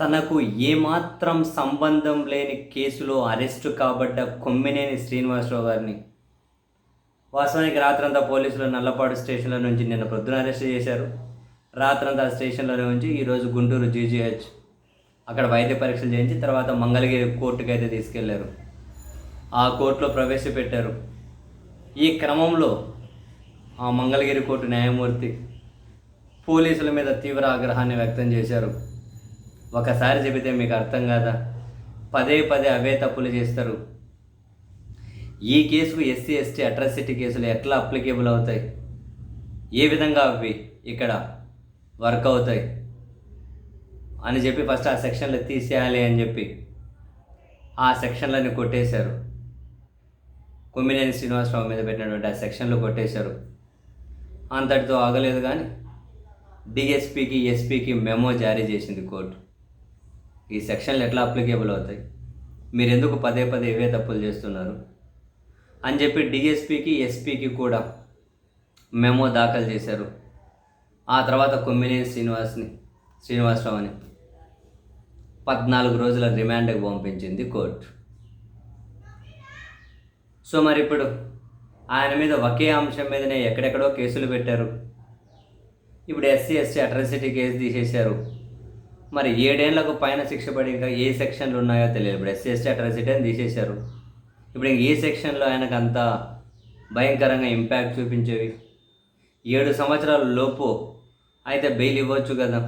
తనకు ఏమాత్రం సంబంధం లేని కేసులో అరెస్టు కాబడ్డ కొమ్మినేని శ్రీనివాసరావు గారిని. వాస్తవానికి రాత్రంతా పోలీసులు నల్లపాడు స్టేషన్లో నుంచి నిన్న ప్రొద్దున అరెస్ట్ చేశారు. రాత్రంతా ఆ నుంచి ఉంచి ఈరోజు గుంటూరు జీజీహెచ్ అక్కడ వైద్య పరీక్షలు చేయించి తర్వాత మంగళగిరి కోర్టుకి అయితే తీసుకెళ్ళారు. ఆ కోర్టులో ప్రవేశపెట్టారు. ఈ క్రమంలో ఆ మంగళగిరి కోర్టు న్యాయమూర్తి పోలీసుల మీద తీవ్ర ఆగ్రహాన్ని వ్యక్తం చేశారు. ఒకసారి చెబితే మీకు అర్థం కాదా? పదే పదే అవే తప్పులు చేస్తారు. ఈ కేసుకు ఎస్సీ ఎస్టీ అట్రాసిటీ కేసులు ఎట్లా అప్లికేబుల్ అవుతాయి? ఏ విధంగా అవి ఇక్కడ వర్క్ అవుతాయి? అని చెప్పి ఫస్ట్ ఆ సెక్షన్లు తీసేయాలి అని చెప్పి ఆ సెక్షన్లని కొట్టేశారు. కొమ్మినేని శ్రీనివాసరావు మీద పెట్టినటువంటి ఆ సెక్షన్లు కొట్టేశారు. అంతటితో ఆగలేదు కానీ డిఎస్పీకి ఎస్పీకి మెమో జారీ చేసింది కోర్టు. ఈ సెక్షన్లు ఎట్లా అప్లికేబుల్ అవుతాయి? మీరు ఎందుకు పదే పదే ఇవే తప్పులు చేస్తున్నారు? అని చెప్పి డిఎస్పికి ఎస్పీకి కూడా మెమో దాఖలు చేశారు. ఆ తర్వాత కొమ్మినేని శ్రీనివాస్ని శ్రీనివాసరావుని పద్నాలుగు రోజుల రిమాండ్కి పంపించింది కోర్టు. సో మరి ఇప్పుడు ఆయన మీద ఒకే అంశం మీదనే ఎక్కడెక్కడో కేసులు పెట్టారు. ఇప్పుడు ఎస్సీ ఎస్టీ అట్రాసిటీ కేసు తీసేశారు. మరి ఏడేళ్ళకు పైన శిక్ష పడి ఇంకా ఏ సెక్షన్లు ఉన్నాయో తెలియదు. ఇప్పుడు ఎస్సీ ఎస్టీ అట్రాసిటీ అని తీసేశారు. ఇప్పుడు ఇంక ఏ సెక్షన్లో ఆయనకు అంత భయంకరంగా ఇంపాక్ట్ చూపించేవి? ఏడు సంవత్సరాల లోపు అయితే బెయిల్ ఇవ్వచ్చు కదా.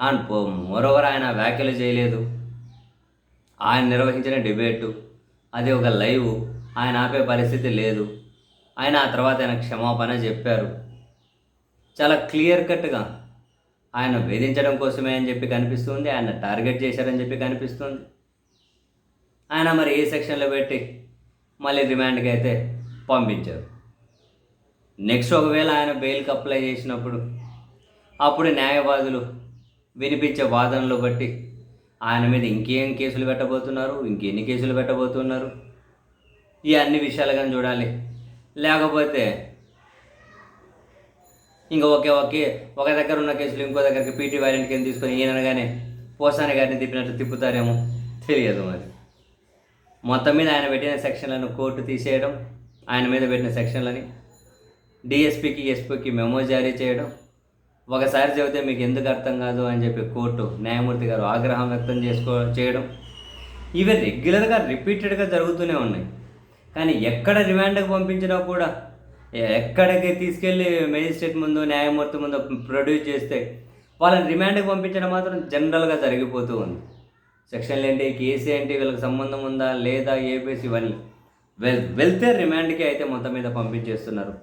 అండ్ మోరోవర్ ఆయన వ్యాఖ్యలు చేయలేదు. ఆయన నిర్వహించిన డిబేటు అది ఒక లైవ్ ఆయన ఆపే పరిస్థితి లేదు. ఆయన ఆ తర్వాత ఆయన క్షమాపణ చెప్పారు. చాలా క్లియర్ కట్గా ఆయన వేధించడం కోసమే అని చెప్పి కనిపిస్తుంది ఆయన టార్గెట్ చేశారని చెప్పి కనిపిస్తుంది. ఆయన మరి ఏ సెక్షన్లో పెట్టి మళ్ళీ రిమాండ్కి అయితే పంపించారు? నెక్స్ట్ ఒకవేళ ఆయన బెయిల్కి అప్లై చేసినప్పుడు అప్పుడు న్యాయవాదులు వినిపించే వాదనలు బట్టి ఆయన మీద ఇంకేం కేసులు పెట్టబోతున్నారు ఇంకెన్ని కేసులు పెట్టబోతున్నారు? ఈ అన్ని విషయాలు కానీ చూడాలి. లేకపోతే ఇంకా ఒకే ఒకే ఒక దగ్గర ఉన్న కేసులు ఇంకో దగ్గరికి పీటీ వారెంట్ కింద తీసుకొని ఈయనగానే పోసాని గారిని తిప్పినట్టు తిప్పుతారేమో తెలియదు మరి. మొత్తం మీద ఆయన పెట్టిన సెక్షన్లను కోర్టు తీసేయడం ఆయన మీద పెట్టిన సెక్షన్లని డిఎస్పీకి ఎస్పీకి మెమో జారీ చేయడం ఒకసారి చెబితే మీకు ఎందుకు అర్థం కాదు అని చెప్పి కోర్టు న్యాయమూర్తి గారు ఆగ్రహం వ్యక్తం చేసుకో చేయడం ఇవి రెగ్యులర్గా రిపీటెడ్గా జరుగుతూనే ఉన్నాయి. కానీ ఎక్కడ రిమాండ్కి పంపించినా కూడా ఎక్కడికి తీసుకెళ్ళి మేజిస్ట్రేట్ ముందు న్యాయమూర్తి ముందు ప్రొడ్యూస్ చేస్తే వాళ్ళని రిమాండ్కి పంపించడం మాత్రం జనరల్గా జరిగిపోతూ ఉంది. సెక్షన్లు ఏంటి కేసు ఏంటి వీళ్ళకి సంబంధం ఉందా లేదా ఏపీసీ ఇవన్నీ. వెల్ వెళ్తే రిమాండ్కి అయితే మొత్తం మీద పంపించేస్తున్నారు.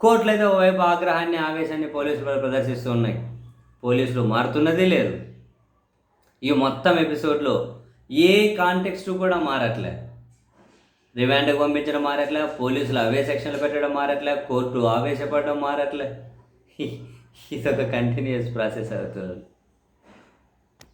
కోర్టులు అయితే ఓవైపు ఆగ్రహాన్ని ఆవేశాన్ని పోలీసులు ప్రదర్శిస్తూ ఉన్నాయి. పోలీసులు మారుతున్నది లేదు. ఈ మొత్తం ఎపిసోడ్లో ఏ కాంటెక్స్ట్ కూడా మారట్లేదు రిమాండ్కి పంపించడం మారట్లే? పోలీసులు అవే సెక్షన్లు పెట్టడం మారట్లే? కోర్టు ఆవేశపడడం మారట్లే? ఇదొక కంటిన్యూస్ ప్రాసెస్ అవుతుంది.